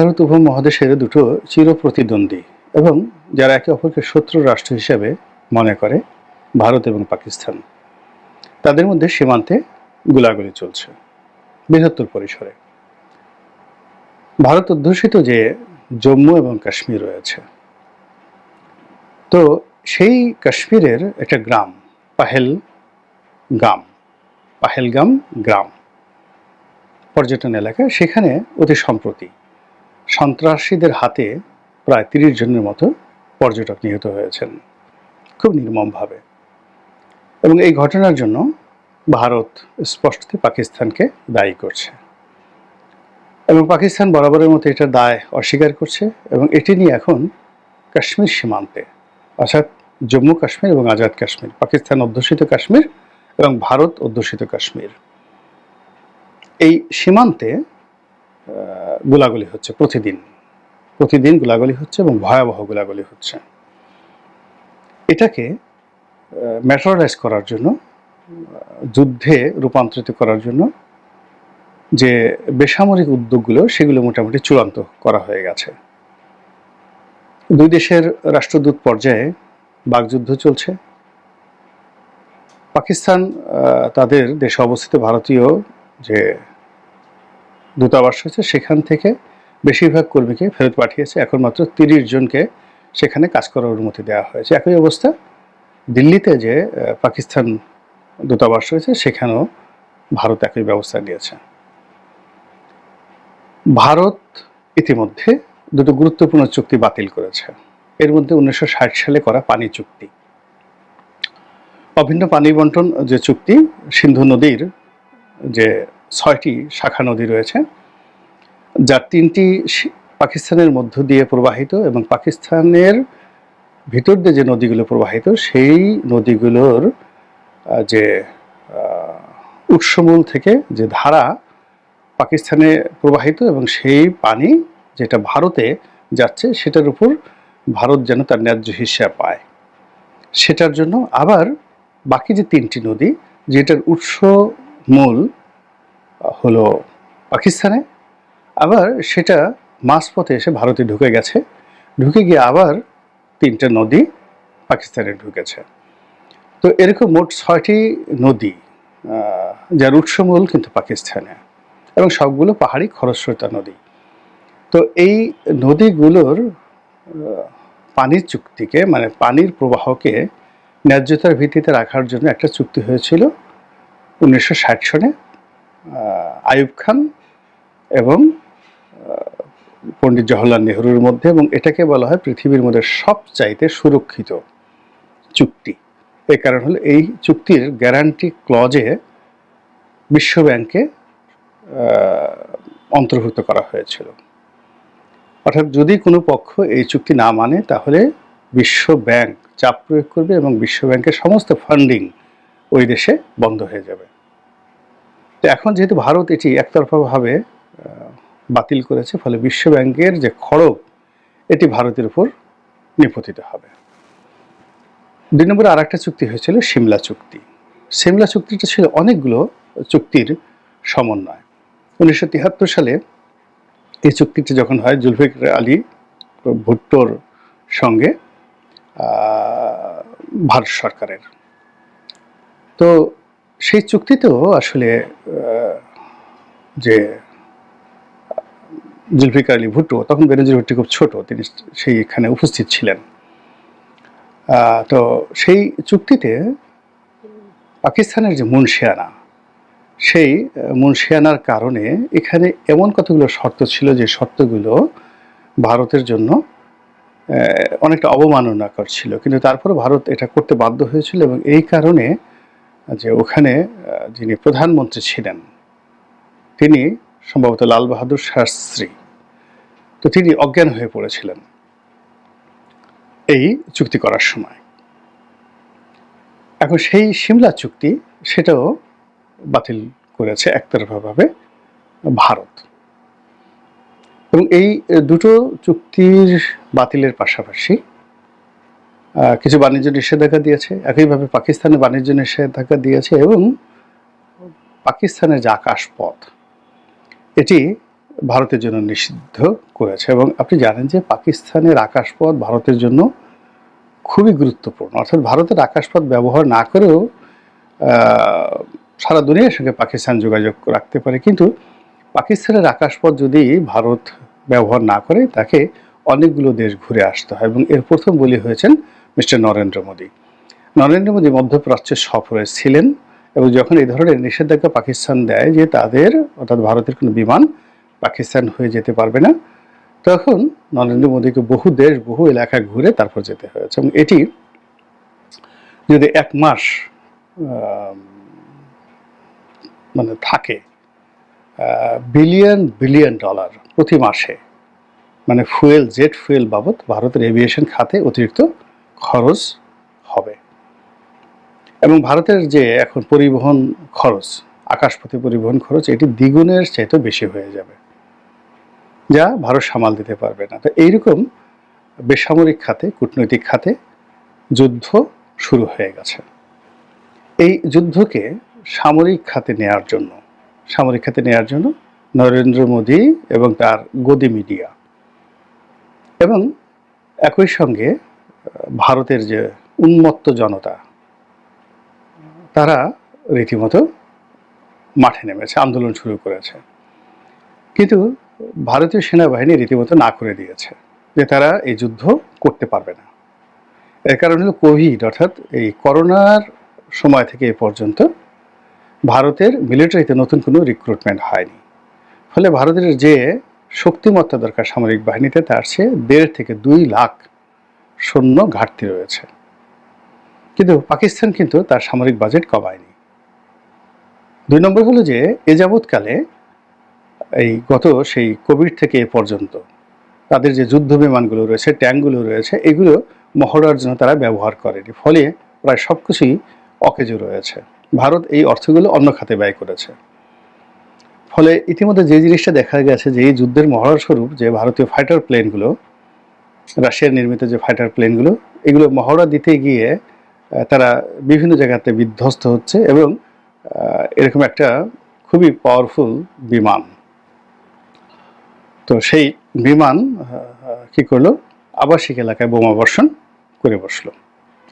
ভারত উপমহাদেশের দুটো চির প্রতিদ্বন্দ্বী এবং যারা একে অপরকে শত্রু রাষ্ট্র হিসেবে মনে করে, ভারত এবং পাকিস্তান। তাদের মধ্যে সীমান্তে গোলাগুলি চলছে, বৃহত্তর পরিসরে। ভারত অধ্যুষিত যে জম্মু এবং কাশ্মীর রয়েছে। তো সেই কাশ্মীরের একটা গ্রাম পাহেল গাম পাহেলগাম গ্রাম, পর্যটন এলাকা, সেখানে অতি সম্প্রতি সন্ত্রাসীদের হাতে প্রায় তিরিশ জনের মতো পর্যটক নিহত হয়েছেন। খুব নির্মমভাবে। এবং এই ঘটনার জন্য ভারত স্পষ্টতই পাকিস্তানকে দায়ী করছে। এবং পাকিস্তান বরাবরের মতো এটা দায় অস্বীকার করছে এবং এটি নিয়ে এখন কাশ্মীর সীমান্তে, অর্থাৎ জম্মু কাশ্মীর এবং আজাদ কাশ্মীর, পাকিস্তান অধ্যুষিত কাশ্মীর এবং ভারত অধ্যুষিত কাশ্মীর। এই সীমান্তে গোলাগুলি হচ্ছে প্রতিদিন। প্রতিদিন গোলাগুলি হচ্ছে এবং ভয়াবহ গোলাগুলি হচ্ছে। এটাকে ম্যাটারাইজ করার জন্য যুদ্ধে রূপান্তরিত করার জন্য যে বেসামরিক উদ্যোগগুলো, সেগুলো মোটামুটি চূড়ান্ত করা হয়ে গেছে। দুই দেশের রাষ্ট্রদূত পর্যায়ে বাগযুদ্ধ চলছে। পাকিস্তান তাদের দেশে অবস্থিত ভারতীয় যে দূতাবাস হয়েছে সেখান থেকে বেশিরভাগ কর্মীকে ফেরত পাঠিয়েছে। এখন মাত্র তিরিশ জনকে সেখানে কাজ করার অনুমতি দেওয়া হয়েছে। একই অবস্থা দিল্লিতে যে পাকিস্তান দূতাবাস রয়েছে, সেখানেও ভারত একই ব্যবস্থা নিয়েছে। ভারত ইতিমধ্যে দুটো গুরুত্বপূর্ণ চুক্তি বাতিল করেছে। এর মধ্যে উনিশশো ষাট সালে করা পানি চুক্তি। অভিন্ন পানি বন্টন যে চুক্তি, সিন্ধু নদীর যে ছয়টি শাখা নদী রয়েছে যার তিনটি পাকিস্তানের মধ্য দিয়ে প্রবাহিত এবং পাকিস্তানের ভিতর দিয়ে যে নদীগুলো প্রবাহিত, সেই নদীগুলোর যে উৎসমূল থেকে যে ধারা পাকিস্তানে প্রবাহিত এবং সেই পানি যেটা ভারতে যাচ্ছে, সেটার উপর ভারত যেন তার ন্যায্য হিস্সা পায়। সেটার জন্য আবার বাকি যে তিনটি নদী, যেটার উৎস মূল হলো পাকিস্তানে। আবার সেটা মাঝপথে এসে ভারতে ঢুকে গেছে। ঢুকে গিয়ে আবার তিনটা নদী পাকিস্তানে ঢুকেছে। তো এরকম মোট ছয়টি নদী যার উৎসমূল কিন্তু পাকিস্তানে এবং সবগুলো পাহাড়ি খরস্রোতা নদী। তো এই নদীগুলোর পানির চুক্তিকে মানে পানির প্রবাহকে ন্যায্যতার ভিত্তিতে রাখার জন্য একটা চুক্তি হয়েছিল উনিশশো ষাট সনে। আহ, আইয়ুব খান এবং পণ্ডিত জওহরলাল নেহরুর মধ্যে এবং এটাকে বলা হয় পৃথিবীর মধ্যে সবচাইতে সুরক্ষিত চুক্তি। এই কারণ হলো এই চুক্তির গ্যারান্টি ক্লজে বিশ্ব ব্যাংকে অন্তর্ভুক্ত করা হয়েছিল। অর্থাৎ যদি কোনো পক্ষ এই চুক্তি না মানে তাহলে বিশ্ব ব্যাংক চাপ প্রয়োগ করবে এবং বিশ্ব ব্যাংকের সমস্ত ফান্ডিং ওই দেশে বন্ধ হয়ে যাবে। তো এখন যেহেতু ভারত এটি একতরফাভাবে বাতিল করেছে, ফলে বিশ্ব ব্যাংকের যে খড়গ, এটি ভারতের উপর নিপতিত হবে। দুই নম্বরে আর একটা চুক্তি হয়েছিল, সিমলা চুক্তি। সিমলা চুক্তিটা ছিল অনেকগুলো চুক্তির সমন্বয়। উনিশশো তিয়াত্তর সালে এই চুক্তিটি যখন হয়, জুলফিকার আলী ভুট্টোর সঙ্গে ভারত সরকারের। তো সেই চুক্তিতেও আসলে যে জুলফিকার আলী ভুট্টো তখন বেনজির ভুট্টো খুব ছোট তিনি সেইখানে উপস্থিত ছিলেন। তো সেই চুক্তিতে পাকিস্তানের যে মুন্সিয়ানা সেই আহ, মুন্সিয়ানার কারণে এখানে এমন কতগুলো শর্ত ছিল যে শর্তগুলো ভারতের জন্য অনেকটা অবমাননাকর ছিল। কিন্তু তারপরে ভারত এটা করতে বাধ্য হয়েছিল এবং এই কারণে যে ওখানে যিনি প্রধানমন্ত্রী ছিলেন, তিনি সম্ভবত লাল বাহাদুর শাস্ত্রী। তো তিনি অজ্ঞান হয়ে পড়েছিলেন এই চুক্তি করার সময়। এখন সেই সিমলা চুক্তি, সেটাও বাতিল করেছে একতরফাভাবে ভারত। এবং এই দুটো চুক্তির বাতিলের পাশাপাশি কিছু বাণিজ্য নিষেধাজ্ঞা দিয়েছে। একইভাবে পাকিস্তানে বাণিজ্য নিষেধাজ্ঞা দিয়েছে এবং পাকিস্তানের যে আকাশপথ, এটি ভারতের জন্য নিষিদ্ধ করেছে এবং আপনি জানেন যে পাকিস্তানের আকাশপথ ভারতের জন্য খুবই গুরুত্বপূর্ণ। অর্থাৎ ভারতের আকাশপথ ব্যবহার না করেও সারা দুনিয়ার সঙ্গে পাকিস্তান যোগাযোগ রাখতে পারে। কিন্তু পাকিস্তানের আকাশপথ যদি ভারত ব্যবহার না করে, তাকে অনেকগুলো দেশ ঘুরে আসতে হয় এবং এর প্রথম বলি হয়েছেন মিস্টার নরেন্দ্র মোদী। নরেন্দ্র মোদী মধ্যপ্রাচ্যে সফরে ছিলেন এবং যখন এই ধরনের নিষেধাজ্ঞা পাকিস্তান দেয় যে তাদের, অর্থাৎ ভারতের কোনো বিমান পাকিস্তান হয়ে যেতে পারবে না, তখন নরেন্দ্র মোদীকে বহু দেশ, বহু এলাকা ঘুরে তারপর যেতে হয়েছে। এবং এটি যদি এক মাস মানে থাকে বিলিয়ন বিলিয়ন ডলার প্রতি মাসে মানে ফুয়েল, জেট ফুয়েল বাবদ ভারতের এভিয়েশন খাতে অতিরিক্ত খরচ হবে। এবং ভারতের যে এখন পরিবহন খরচ আকাশপথে পরিবহন খরচ, এটি দ্বিগুণের চাইতে বেশি হয়ে যাবে। যা ভারত সামাল দিতে পারবে না। তো এইরকম বেসামরিক খাতে, কূটনৈতিক খাতে যুদ্ধ শুরু হয়ে গেছে। এই যুদ্ধকে সামরিক খাতে নেয়ার জন্য, সামরিক খাতে নেয়ার জন্য নরেন্দ্র মোদী এবং তার গদি মিডিয়া এবং একই সঙ্গে ভারতের যে উন্মত্ত জনতা, তারা রীতিমতো মাঠে নেমেছে, আন্দোলন শুরু করেছে। কিন্তু ভারতীয় সেনাবাহিনী রীতিমতো না করে দিয়েছে যে তারা এই যুদ্ধ করতে পারবে না। এর কারণ হলো কোভিড, অর্থাৎ এই করোনার সময় থেকে এ পর্যন্ত ভারতের মিলিটারিতে নতুন কোনো রিক্রুটমেন্ট হয়নি। ফলে ভারতের যে শক্তিমত্তা দরকার সামরিক বাহিনীতে, তার চেয়ে দেড় থেকে দুই লাখ সৈন্য ঘাটতি রয়েছে। কিন্তু পাকিস্তান কিন্তু তার সামরিক বাজেট কমায়নি। দুই নম্বর হলো যে, এ যাবৎকালে এই গত সেই কোভিড থেকে এ পর্যন্ত তাদের যে যুদ্ধ বিমানগুলো রয়েছে, ট্যাঙ্কগুলো রয়েছে, এগুলো মহড়ার জন্য তারা ব্যবহার করেনি। ফলে প্রায় সব কিছুই অকেজো রয়েছে। ভারত এই অর্থগুলো অন্য খাতে ব্যয় করেছে। ফলে ইতিমধ্যে যে জিনিসটা দেখা গেছে যে, এই যুদ্ধের মহড়ার স্বরূপ যে ভারতীয় ফাইটার প্লেনগুলো রাশিয়ার নির্মিত যে ফাইটার প্লেনগুলো এগুলো মহড়া দিতে গিয়ে তারা বিভিন্ন জায়গাতে বিধ্বস্ত হচ্ছে এবং এরকম একটা খুবই পাওয়ারফুল বিমান। তো সেই বিমান কি করল? আবাসিক এলাকায় বোমা বর্ষণ করে বসল।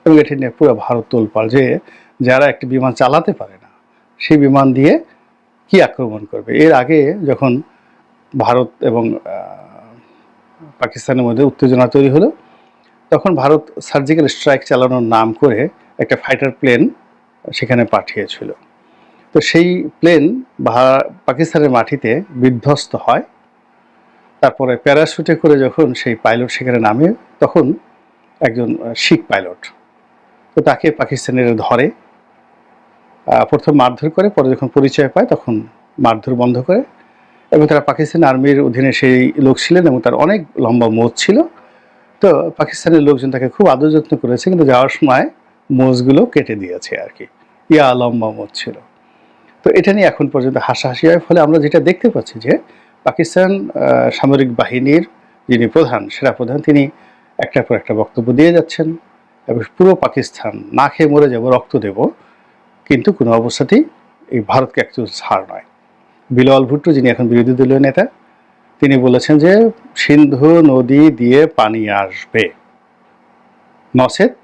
এবং এটি নিয়ে পুরো ভারত তোলপাড় যে যারা একটি বিমান চালাতে পারে না, সেই বিমান দিয়ে কি আক্রমণ করবে? এর আগে যখন ভারত এবং পাকিস্তানের মধ্যে উত্তেজনা তৈরি হলো। তখন ভারত সার্জিক্যাল স্ট্রাইক চালানোর নাম করে একটা ফাইটার প্লেন সেখানে পাঠিয়েছিল। তো সেই প্লেন পাকিস্তানের মাটিতে বিধ্বস্ত হয়। তারপরে প্যারাশুটে করে যখন সেই পাইলট সেখানে নামে, তখন একজন শিখ পাইলট তো তাকে পাকিস্তানিরা ধরে। প্রথম মারধর করে, পরে যখন পরিচয় পায়, তখন মারধর বন্ধ করে। এবং তারা পাকিস্তান আর্মির অধীনে সেই লোক ছিলেন এবং তার অনেক লম্বা মোজ ছিল। তো পাকিস্তানের লোকজন তাকে খুব আদর যত্ন করেছে, কিন্তু যাওয়ার সময় মোজগুলো কেটে দিয়েছে আর কি। ইয়া লম্বা মোজ ছিল। তো এটা নিয়ে এখন পর্যন্ত হাসাহাসি হয়, ফলে আমরা যেটা দেখতে পাচ্ছি যে পাকিস্তান সামরিক বাহিনীর যিনি প্রধান সেরা প্রধান, তিনি একটার পর একটা বক্তব্য দিয়ে যাচ্ছেন এবং পুরো পাকিস্তান না খেয়ে মরে যাব, রক্ত দেব, কিন্তু কোনো অবস্থাতেই এই ভারতকে একটু ছাড় নয়। বিলাল ভুট্টো, যিনি এখন বিরোধী দলীয় নেতা, তিনি বলেছেন যে সিন্ধু নদী দিয়ে পানি আসবে। নচেত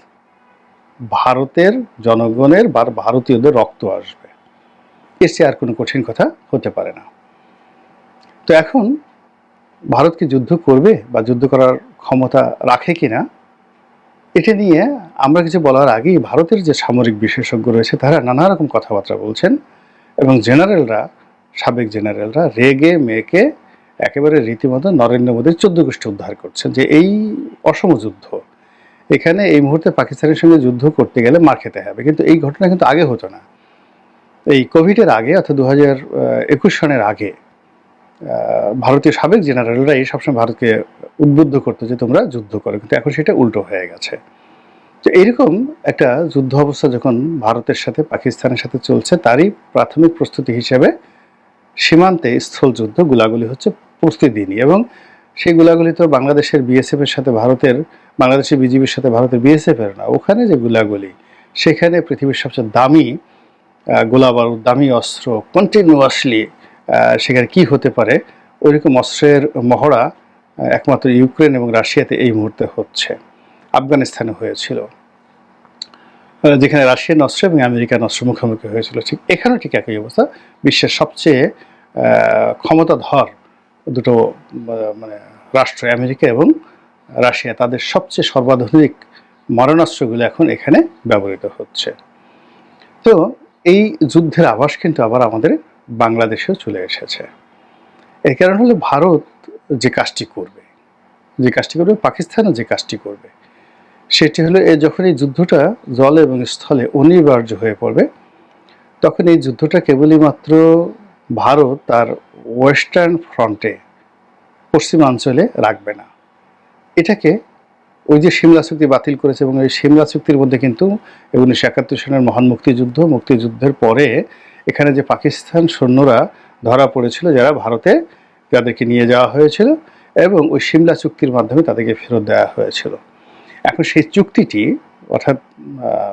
ভারতের জনগণের বা ভারতীয়দের রক্ত আসবে। এর চেয়ে আর কোনো কঠিন কথা হতে পারে না। তো এখন ভারত কি যুদ্ধ করবে বা যুদ্ধ করার ক্ষমতা রাখে কিনা, এটা নিয়ে আমরা কিছু বলার আগেই ভারতের যে সামরিক বিশেষজ্ঞ রয়েছে, তারা নানা রকম কথাবার্তা বলছেন এবং জেনারেলরা সাবেক জেনারেলরা রেগে, মেকে একেবারে রীতিমতো নরেন্দ্র মোদীর চোদ্দ গোষ্ঠী উদ্ধার করছেন যে এই অসম যুদ্ধ, এখানে এই মুহূর্তে পাকিস্তানের সঙ্গে যুদ্ধ করতে গেলে মার খেতে হবে। কিন্তু এই ঘটনা কিন্তু আগে হতো না। এই কোভিডের আগে অর্থাৎ দু হাজার একুশ সনের আগে ভারতীয় সাবেক জেনারেলরা এই সবসময় ভারতকে উদ্বুদ্ধ করতো যে তোমরা যুদ্ধ করো। কিন্তু এখন সেটা উল্টো হয়ে গেছে। তো এইরকম একটা যুদ্ধ অবস্থা যখন ভারতের সাথে, পাকিস্তানের সাথে চলছে, তারই প্রাথমিক প্রস্তুতি হিসেবে সীমান্তে স্থল যুদ্ধ গুলাগুলি হচ্ছে প্রতিদিনই এবং সেই গুলাগুলি তো বাংলাদেশের বিএসএফ এর সাথে ভারতের বাংলাদেশের বিজিবির সাথে ভারতের বিএসএফ এর না। ওখানে যে গুলাগুলি সেখানে পৃথিবীর সবচেয়ে দামি আহ, গোলা বারুদ দামি অস্ত্র কন্টিনিউয়াসলি সেখানে কি হতে পারে ওইরকম অস্ত্রের মহড়া একমাত্র ইউক্রেন এবং রাশিয়াতে এই মুহূর্তে হচ্ছে। আফগানিস্তানে হয়েছিল। যেখানে রাশিয়ান অস্ত্র এবং আমেরিকান অস্ত্র মুখোমুখি হয়েছিল। ঠিক এখানেও ঠিক একই অবস্থা। বিশ্বের সবচেয়ে ক্ষমতাধর দুটো মানে রাষ্ট্র আমেরিকা এবং রাশিয়া, তাদের সবচেয়ে সর্বাধুনিক মারণাস্ত্রগুলো এখন এখানে ব্যবহৃত হচ্ছে। তো এই যুদ্ধের আভাস কিন্তু আবার আমাদের বাংলাদেশেও চলে এসেছে। এর কারণ হলো ভারত যে কাজটি করবে, যে কাজটি করবে, পাকিস্তানও যে কাজটি করবে সেটি হলো, এ যখন এই যুদ্ধটা জলে এবং স্থলে অনিবার্য হয়ে পড়বে, তখন এই যুদ্ধটা কেবলই মাত্র ভারত তার ওয়েস্টার্ন ফ্রন্টে, পশ্চিমাঞ্চলে রাখবে না। এটাকে ওই যে সিমলা চুক্তি বাতিল করেছে এবং এই সিমলা চুক্তির মধ্যে কিন্তু উনিশশো একাত্তর সালের মহান মুক্তিযুদ্ধ, মুক্তিযুদ্ধের পরে এখানে যে পাকিস্তান সৈন্যরা ধরা পড়েছিল, যারা ভারতে তাদেরকে নিয়ে যাওয়া হয়েছিল এবং ওই সিমলা চুক্তির মাধ্যমে তাদেরকে ফেরত দেওয়া হয়েছিল। এখন সেই চুক্তিটি অর্থাৎ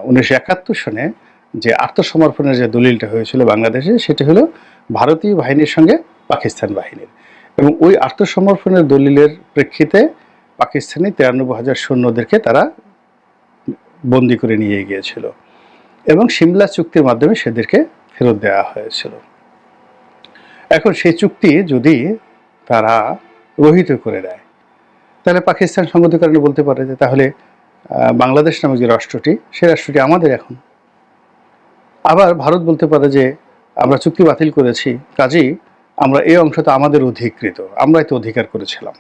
উনিশশো একাত্তর সনে যে আত্মসমর্পণের যে দলিলটা হয়েছিল বাংলাদেশে, সেটি হলো ভারতীয় বাহিনীর সঙ্গে পাকিস্তান বাহিনীর। এবং ওই আত্মসমর্পণের দলিলের প্রেক্ষিতে পাকিস্তানি তিরানব্বই হাজার সৈন্যদেরকে তারা বন্দি করে নিয়ে গিয়েছিল এবং সিমলা চুক্তির মাধ্যমে সেদেরকে ফেরত দেওয়া হয়েছিল। এখন সেই চুক্তি যদি তারা রহিত করে দেয় তাহলে পাকিস্তান সংগতিকরণে বলতে পারে যে তাহলে বাংলাদেশ নামক যে রাষ্ট্রটি সেই রাষ্ট্রটি আমাদের এখন। আবার ভারত বলতে পারে যে, আমরা চুক্তি বাতিল করেছি, কাজেই আমরা এই অংশ তো আমাদের অধিকৃত, আমরাই তো অধিকার করেছিলাম।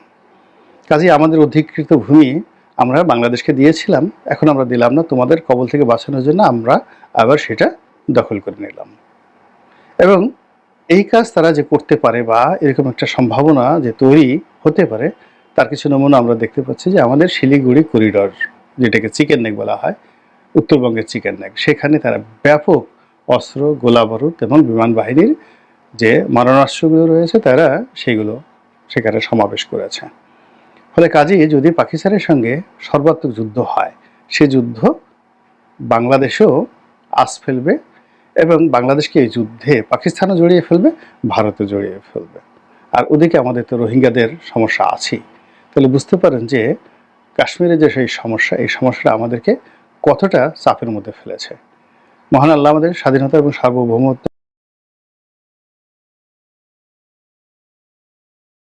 কাজেই আমাদের অধিকৃত ভূমি আমরা বাংলাদেশকে দিয়েছিলাম, এখন আমরা দিলাম না, তোমাদের কবল থেকে বাঁচানোর জন্য আমরা আবার সেটা দখল করে নিলাম। এবং এই কাজ তারা যে করতে পারে বা এরকম একটা সম্ভাবনা যে তৈরি হতে পারে তার কিছু নমুনা আমরা দেখতে পাচ্ছি যে আমাদের শিলিগুড়ি করিডর, যেটাকে চিকেন নেক বলা হয়, উত্তরবঙ্গের চিকেন নেক, সেখানে তারা ব্যাপক অস্ত্র গোলা বারুদ এবং বিমান বাহিনীর যে মারণাস্ত্রগুলো রয়েছে, তারা সেগুলো সেখানে সমাবেশ করেছে। ফলে কাজেই যদি পাকিস্তানের সঙ্গে সর্বাত্মক যুদ্ধ হয়, সে যুদ্ধ বাংলাদেশেও আস ফেলবে এবং বাংলাদেশকে এই যুদ্ধে পাকিস্তানও জড়িয়ে ফেলবে, ভারতও জড়িয়ে ফেলবে। আর ওদিকে আমাদের তো রোহিঙ্গাদের সমস্যা আছেই। তাহলে বুঝতে পারেন যে কাশ্মীরে যে সেই সমস্যা, এই সমস্যাটা আমাদেরকে কতটা চাপের মধ্যে ফেলেছে। মহান আল্লাহ আমাদের স্বাধীনতা এবং সার্বভৌমত্ব